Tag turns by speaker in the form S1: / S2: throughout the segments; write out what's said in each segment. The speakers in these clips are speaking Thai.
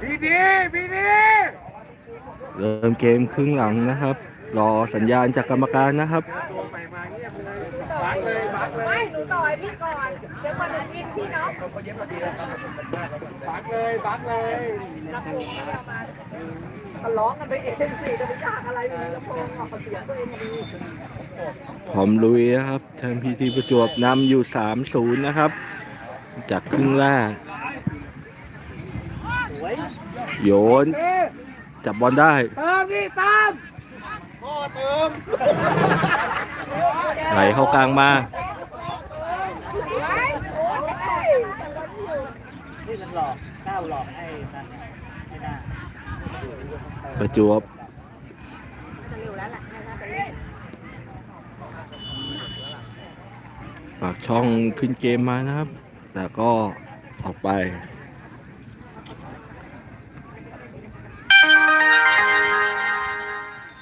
S1: พีดีพีดี
S2: เริ่มเกมครึ่งหลังนะครับ รอสัญญาณจากกรรมการนะครับ
S1: ตัวใหม่มาเงียบเลยบักเลยบักเลย
S3: ไม่หนูต่อยพี่ก่อนเดี๋ยวก่อนจะกินพี่เนาะ
S1: บักเลยบักเลย
S3: ลำโพงเรามาก็ร้องกันไปเองสิจะไปยากอะไรมีลำโพงออกเสียงตัวเองดี
S2: พร้อมลุยนะครับทางพีทีประจวบนำอยู่ 3-0 นะครับ จากครึ่งแรกโยน จับบอลได้
S1: เติมนี่ตามพ่อเติม
S2: ไหลเข้ากลางมา
S4: นี่มันหลอกก้าวหลอกให้นั่นไม่ได้
S2: ประจวบปากช่องขึ้นเกมมานะครับ แต่ก็ออกไป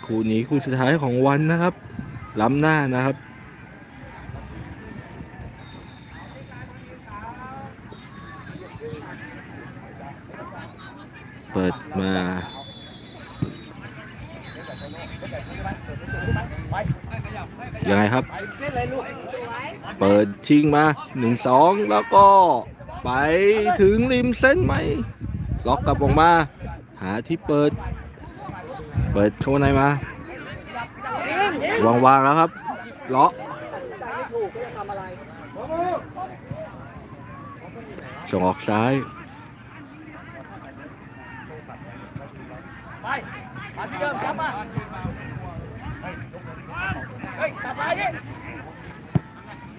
S2: คู่นี้คู่สุดท้ายของวันนะครับล้ำหน้านะครับ เปิดมา ยังไงครับ เปิด ชิงมาหนึ่งสองแล้วก็ไปถึงริมเส้นไหมล็อกกลับออกมา หาที่เปิด เปิดเข้าในมาวางวางแล้วครับล็อกส่งออกซ้าย
S1: ไปมาที่เดิมครับมาเฮ้ยตัดไปดิ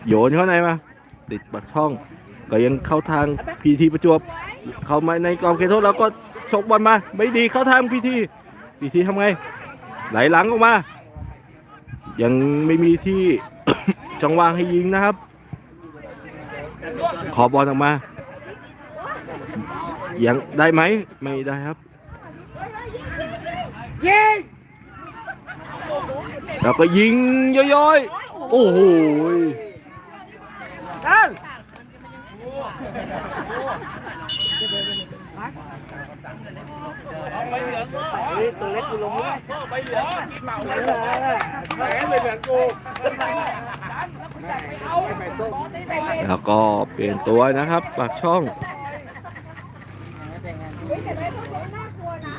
S2: โยนเข้าในมา ติดปากช่อง ก็ยังเข้าทางพีทีประจวบ เข้ามาในกรอบเขตโทษแล้วก็ชกบอลมา ไม่ดีเข้าทางพีทีพีทีทำไง ไหลหลังออกมา ยังไม่มีที่จังหวางให้ยิงนะครับ ขอบอลออกมา ยังได้ไหมไม่ได้ครับ
S1: ยิง
S2: แล้วก็ยิงย้อยๆ โอ้โห
S1: นั่น
S4: เฮ้ยตัวเล็กกูลงเลยได้
S1: ไปเหลืองกินเหมาเลยแหมไปเหลืองกู
S2: แล้วก็เปลี่ยนตัวนะครับปากช่อง
S3: เฮ้ยแต่ไม่พวกนี้น่ากลัวนะ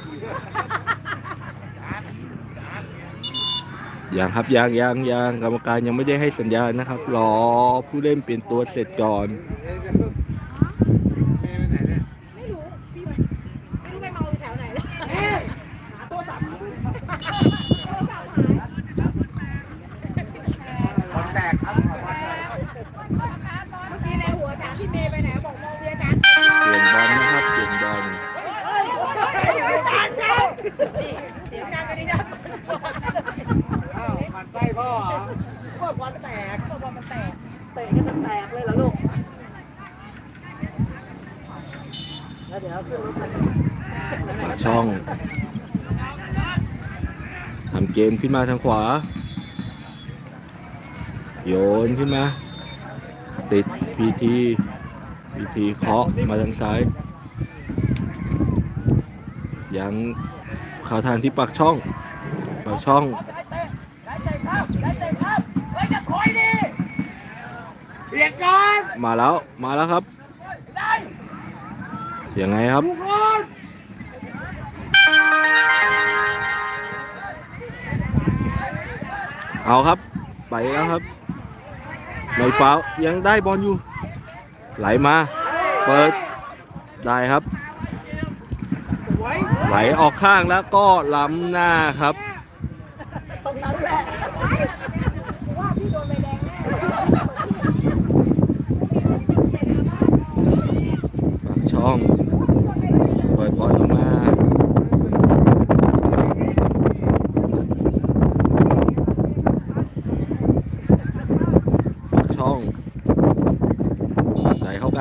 S2: ยังครับยังยังยังกรรมการยังไม่ได้ให้สัญญาณนะครับ รอผู้เล่นเปลี่ยนตัวเสร็จก่อน
S3: พ่อเหร
S2: อ
S3: ก็
S4: บอลแตก
S3: ตัวบอลมันแตก
S4: เตะกันจนแตกเลยเหรอลูก แล้วเดี๋ยวขึ้นรถไป
S2: ปากช่องทำเกมขึ้นมาทางขวา โยนขึ้นมา ติดพีทีพีทีเคาะมาทางซ้าย ยังข้าวทางที่ปากช่อง ปากช่อง
S1: เปลี่ยนก่อน
S2: มาแล้วมาแล้วครับยังไงครับเอาครับไปแล้วครับไม่ฟาวยังได้บอลอยู่ ไหลมา เปิดได้ครับ ไหลออกข้างแล้วก็ล้ำหน้าครับ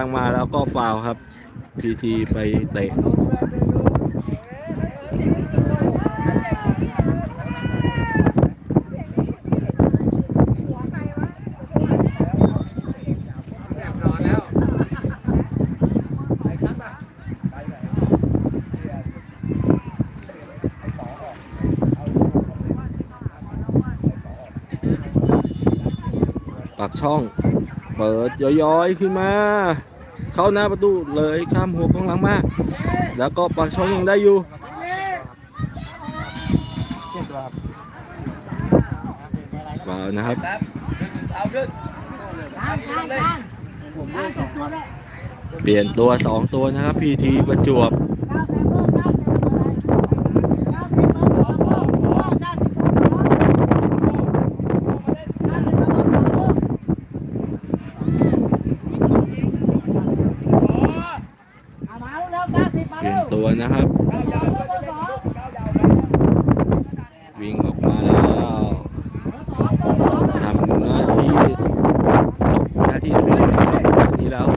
S2: า
S3: ง
S2: มาแล้วก็ฟาวครับ พีทีไปเตะปากช่อง เปิดย้อยๆ ขึ้นมา เข้าหน้าประตูเลยข้ามหัวของหลังมาแล้วก็ปากช่องยังได้อยู่
S4: เบตัวครับ
S2: เปล่านะครับ
S1: เอาขึ้น
S4: ผมด้วยสองตัวด้วย
S2: เปลี่ยนตัวสองตัวนะครับพีทีประจวบ เปลี่ยนตัวนะครับ วิ่งออกมาแล้วทำหน้าที่จบหน้าที่ตัวเองนี้แล้ว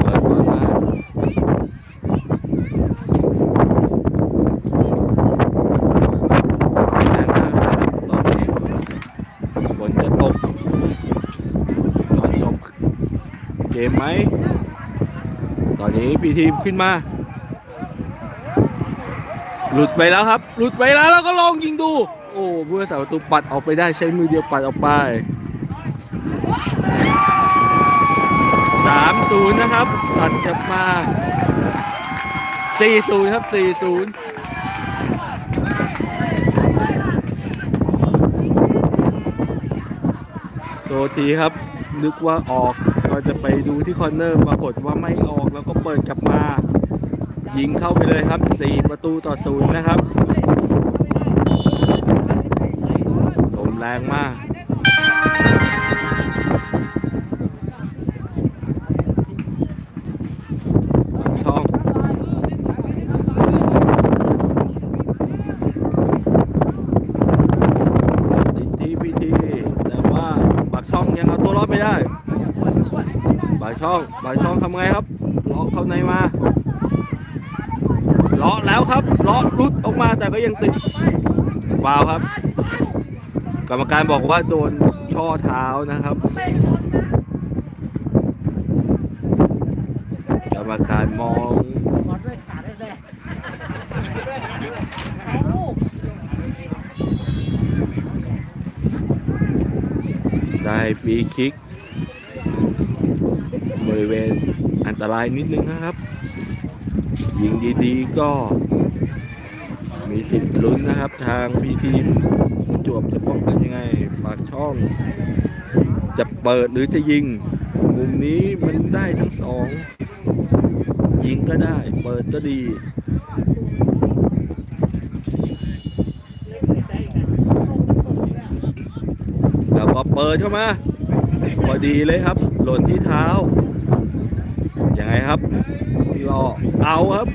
S2: เปิดบอลมาแรงมากนะครับตอนนี้ฝนจะตกก่อนจบเกมไหม ตอนนี้พีทีมขึ้นมา ลุดไปแล้วครับ หลุดไปแล้วแล้วก็ลองยิงดู โอ้เพื่อสาประตูปัดออกไปได้ใช้มือเดียวปัดออกไปสามศูนย์นะครับ ตัดกลับมาสี่ศูนย์ครับสี่ศูนย์โทษทีครับ นึกว่าออกก็จะไปดูที่คอร์เนอร์ปรากฏว่าไม่ออกแล้วก็เปิดกลับมา ยิงเข้าไปเลยครับ 4 ประตูต่อศูนย์นะครับลมแรงมากปากช่องตีทีแต่ว่าปากช่องยังเอาตัวรอดไม่ได้ปากช่องปากช่องทำไงครับล็อกเข้าในมาล็อก แล้วครับล็อกรุดออกมาแต่ก็ยังติดฟาวครับ กรรมการบอกว่าโดนช่อเท้านะครับ กรรมการมองได้ฟรีคิก บริเวณอันตรายนิดนึงนะครับ ยิงดีๆก็ มีสิทธิ์ลุ้นนะครับ ทางพีทีมจวบจะป้องกันยังไง ปากช่อง จะเปิดหรือจะยิง มุมนี้มันได้ทั้งสอง ยิงก็ได้ เปิดก็ดีแล้วก็เปิดเข้ามา พอดีเลยครับ หล่นที่เท้ายังไงครับรอเอาครับ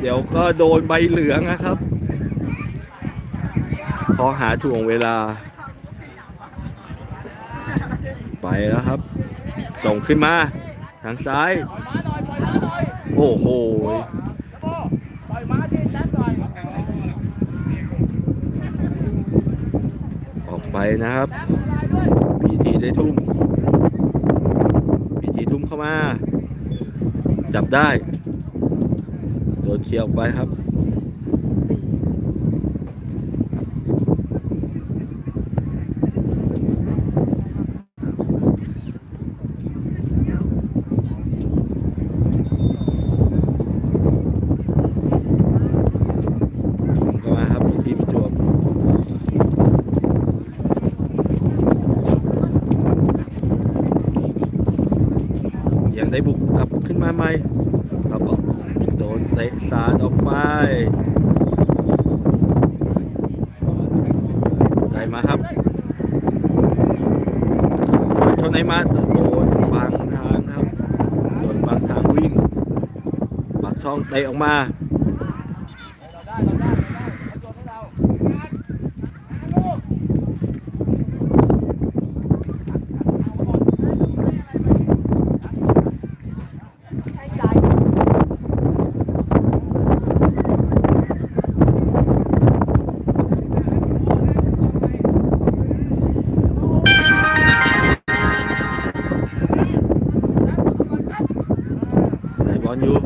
S2: เดี๋ยวก็โดนใบเหลืองนะครับ ขอหาถ่วงเวลา ไปแล้วครับ ส่งขึ้นมา ทางซ้าย โอ้โห
S1: ออ
S2: กไปนะครับพีทีได้ทุ่มพีทีทุ่มเข้ามา จับได้โดนเคียร์ออกไปครับ ทุ่มเข้ามาครับ พีทีประจวบ ยังได้บุกกลับขึ้นมาใหม่ครับโดนเตะสาดออกไป ได้มาครับเท่าไหนมาโดนบางทางครับ โดนบางทางวิ่ง ปากช่องเตะออกมา ได้บอลอยู่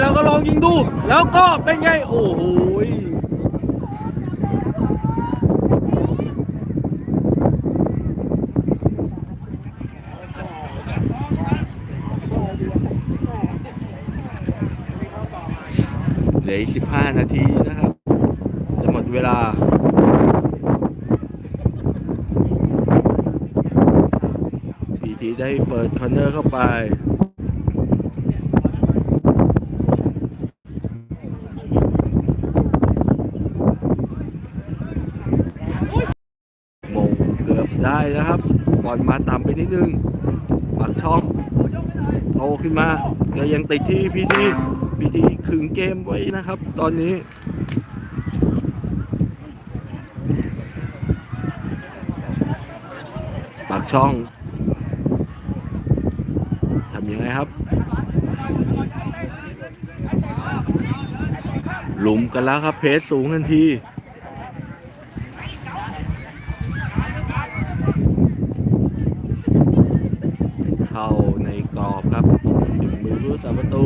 S2: เราก็ลองยิงดู แล้วก็เป็นไง โอ้โหเหลืออีก 15 นาทีนะครับ จะหมดเวลาพีทีได้เปิดคอนเนอร์เข้าไป มงเกือบได้นะครับ บอลมาต่ำไปนิดนึงปากช่อง โต ขึ้นมาก็ยังติดที่พีทีพีทีขึงเกมไว้นะครับ ตอนนี้ปากช่องทำยังไงครับ หลุมกันแล้วครับเพสสูงทันที เข้าในกรอบครับ ถึงมือผู้สาประตู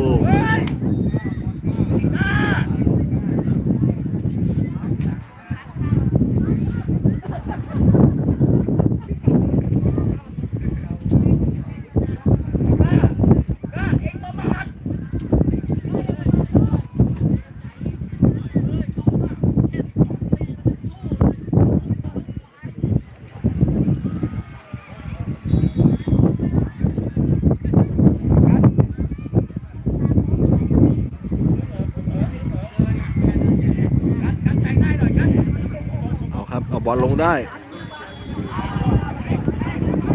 S2: เอาครับ เอาบอลล งได้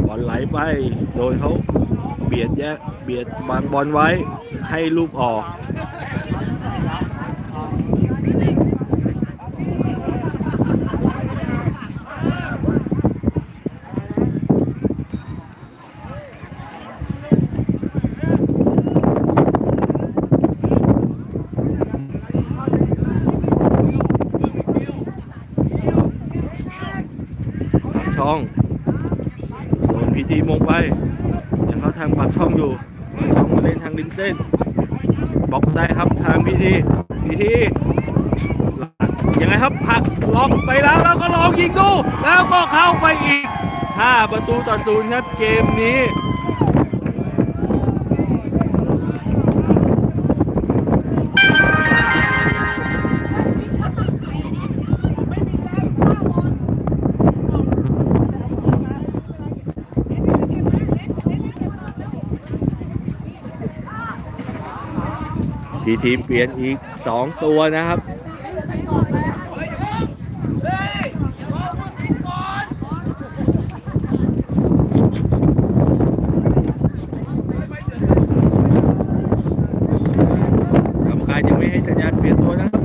S2: บอลไหลไป โดยเขาเบียดแยะเบียดบางบอลไว้ให้ลูกออก ปากช่อง โดนพีทีมงไปยังเขาทางปากช่องอยู่ปากช่องมาเล่นทางริมเส้นบล็อกได้ครับ ดีที่ยังไงครับผักลองไปแล้วแล้วก็ลองยิงดู แล้วก็เข้าไปอีก 5 ประตูต่อศูนย์ครับเกมนี้ ทีทีมเปลี่ยนอีก 2 ตัวนะครับกรรมการยังไม่ให้สัญญาณเปลี่ยนตัวนะครับ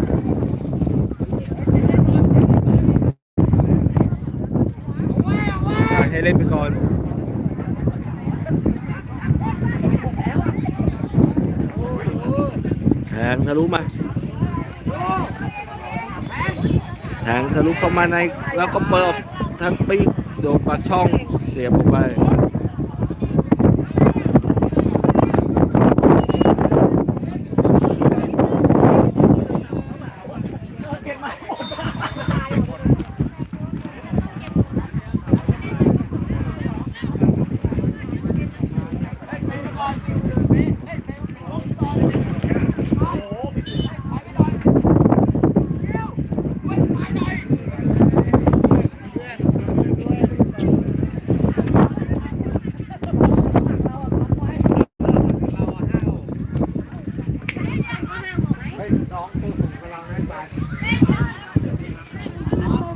S2: การให้เล่นไปก่อน แทงทะลุมา แทงทะลุเข้ามาใน แล้วก็เปิดทางปีกโดนปากช่องเสียบออกไป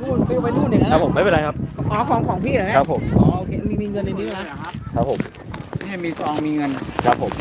S3: นู่นปิ้วไปนู่นอย่างนั้น
S2: ครับผมไม่เป็นไรครับ
S3: อ๋อของของพี่เหรอ
S2: ครับผม
S3: อ๋อโอเคมีมีเงินในนี้นะครับ
S2: ผม
S1: นี่มีซองมีเงิน
S2: ครับผม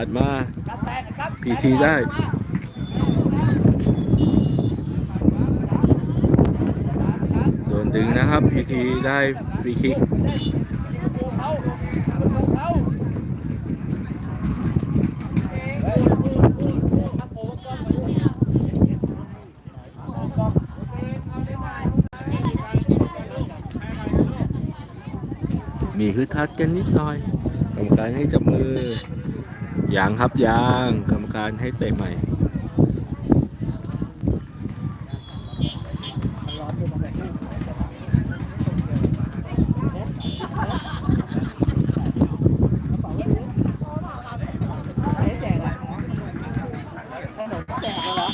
S2: าดมาพีทีได้โดนดึงนะครับพีทีได้ฟรีคิก
S1: เขาเขา
S2: มีคือทัดกันนิดหน่อยกรรมการให้จับมือ ยางครับยางกรรมการให้เตะใหม่
S3: อ้แจกอะขนมแจกเหรอ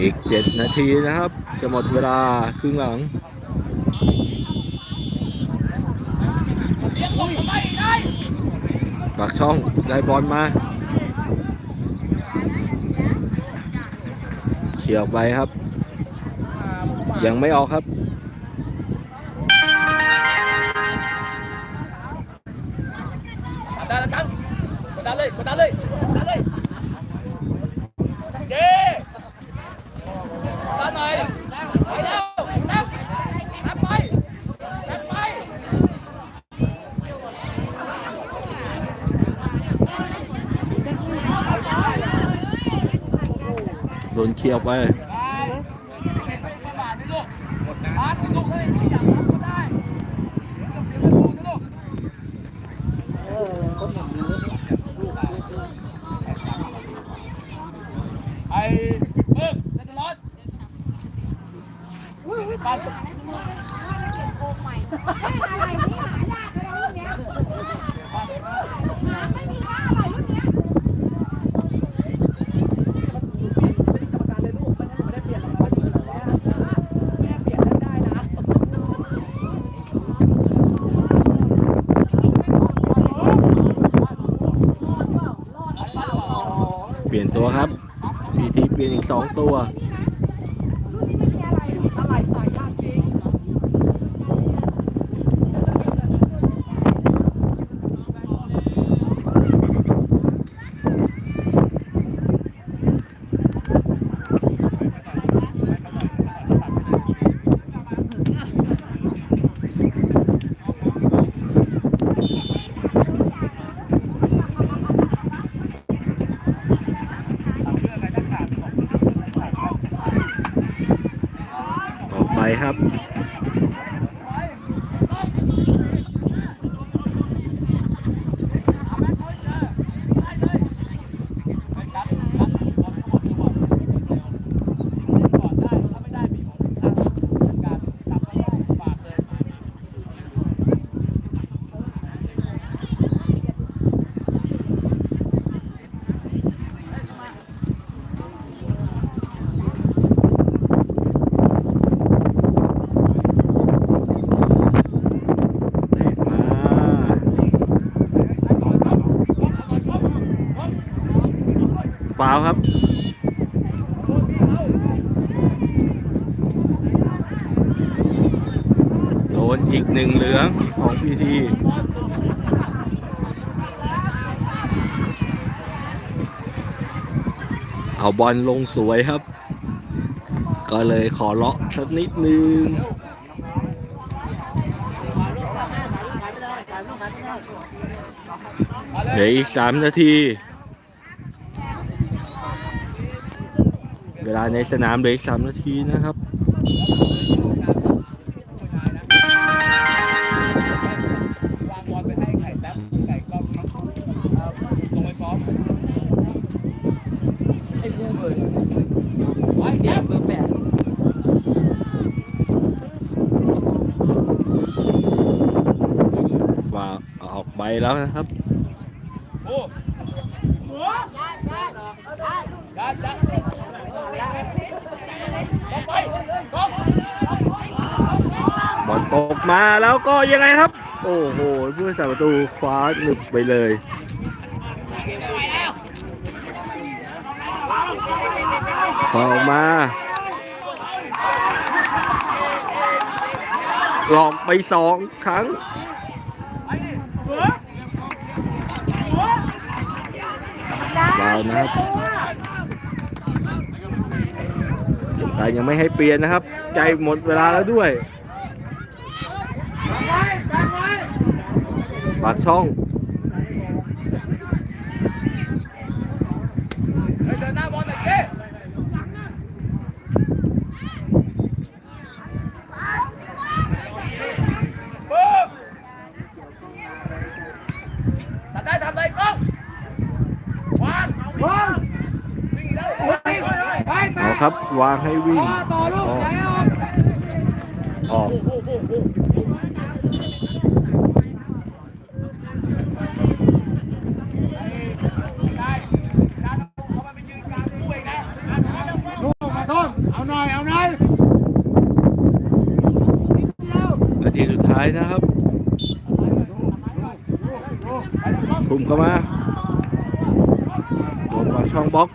S2: อีก 7 นาทีนะครับ จะหมดเวลาครึ่งหลัง ปากช่องได้บอลมาเขี่ยออกไปครับ ยังไม่ออกครับ
S1: สลูกเฮ้ยอยากรับก็ได้ลูก
S3: เออคนหนึ่งรู้
S1: ไอ้เบิ้มเซนต์ลอสบาส
S5: อะไรนี่หายากอะไรรุ่นเนี้ยหาไม่มีค่าอะไรรุ่นเนี้ย
S3: เป็นกรรมการเลยลูกไม่ได้ไม่ได้เปลี่ยนหรอกนะแม่เปลี่ยนได้ได้นะ
S2: เปลี่ยนตัวครับ พีที เปลี่ยนอีก2ตัว ฟาวครับโดนอีกหนึ่งเหลืองของพีทีเอาบอลลงสวยครับ ก็เลยขอเลาะสักนิดนึงเหลืออีกสามนาที ในสนามเหลืออีกสามนาทีนะครับ
S1: วางบอลไปให้ไข่แป๊บไข่ก็ลงไปซ้อมไอ้กูเบิร์ไว้เสียเบอร์แปด
S2: ฝากออกใบแล้วนะครับ
S1: โอ้ยัด ยัดลงไปกอง
S2: บอลตกมาแล้วก็ยังไงครับ โอ้โหผู้รักษาประตูคว้าหนึบไปเลยพอออกมาหลอกไปสองครั้งดาวนะครับ แต่ยังไม่ให้เปลี่ยนนะครับ ใจหมดเวลาแล้วด้วย ปากช่อง
S1: เฮ้ยเดินหน้าบอลหน่อยเก้ปึ๊บตัดได้ทำเลยกล้องวางวางวิ่งแล้ววิ่งไป
S2: เอาครับ วางให้วิ่ง
S1: ต่อลูก
S2: ออก
S1: ใจออก
S2: ออก
S1: โอ้โหโอ้โหโอ้โหได้การเอามันไปยืนกลางด้วยนะ
S2: นาทีสุดท้ายนะครับคุมเข้ามาโดนปากช่องบล็อก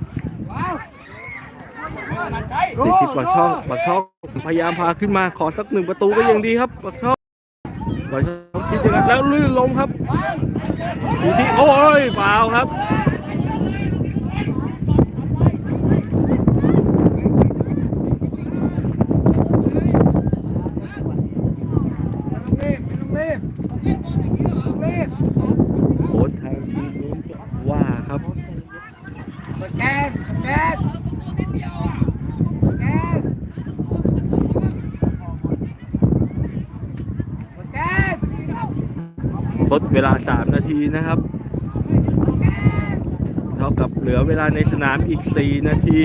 S1: ใช่
S2: ติดที่ปาก ช่องปักช่องพยายามพาขึ้นมาขอสักหนึ่งประตูก็ยังดีครับปักช่องปักช่องคิดอย่างนั้นแล้วลื่นลงครับอยู่ที่โอ้ยฟาวครับ โค้ชทางทีมนู้นก็ว่าครับ
S1: แกนแกนแกนแกน
S2: ทดเวลา 3 นาทีนะครับ เท่ากับเหลือเวลาในสนามอีก 4 นาที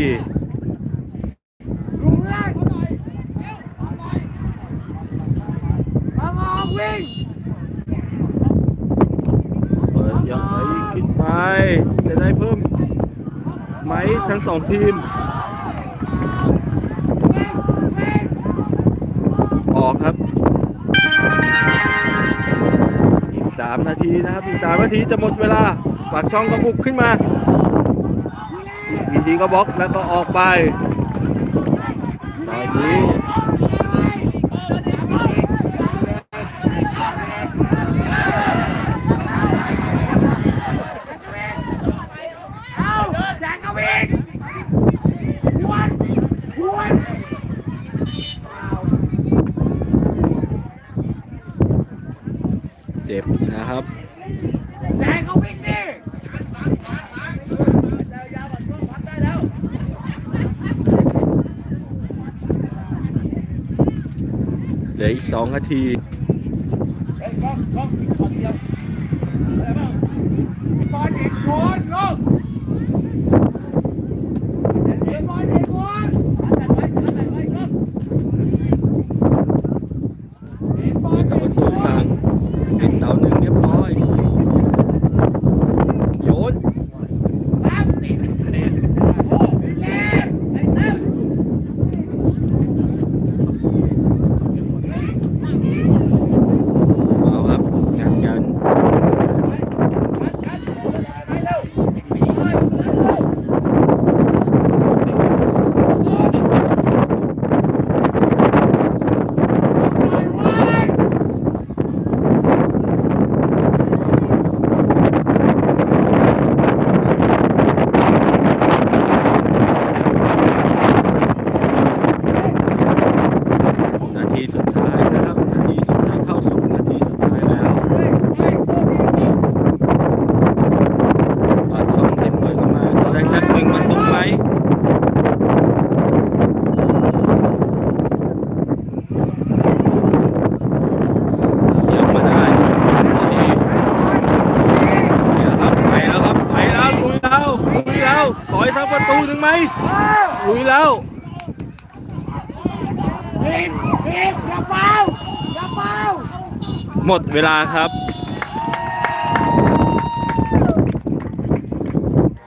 S1: ดูเพื่อนเอาออกวิ่ง
S2: เปิดยังไงขึ้นไป จะได้เพิ่มไหมทั้งสองทีม 3 นาทีนะครับอีก3นาทีจะหมดเวลาปากช่องก็บุกขึ้นมาอีกทีก็บล็อกแล้วก็ออกไปตอนนี้
S1: เอาแดงเอาวิ่งหวนหวน
S2: เจ็บนะครับ
S1: แดงเอาวิ่งดิยาวๆก่อนช่วงพักได้แล้ว
S2: เหลืออีก2นาที
S1: เฮ้ยกล้องกล้องอีกคนเดียวอะไรบ้างบอลอีกคนลงเห็นบอลอีกคนตัดไว้ตัดไว้กล้องเห็นบอล
S2: เสา
S1: อี
S2: ประ
S1: ก
S2: ตู
S1: ค
S2: สั่
S1: น
S2: งเป็นเสาหนึ่งเรียบร้อย โยน
S1: ตั้งติดโอ้ยเล่นไอ้ตั้ง
S2: เอาครับงานกัน
S1: กันกันไปเร็ว
S2: ขอให้สักประตูหนึ่ง ไหมลุยแล้ว
S3: ผิดผิดอย่าเฝ้าอย่าเฝ้า
S2: หมดเวลาครับ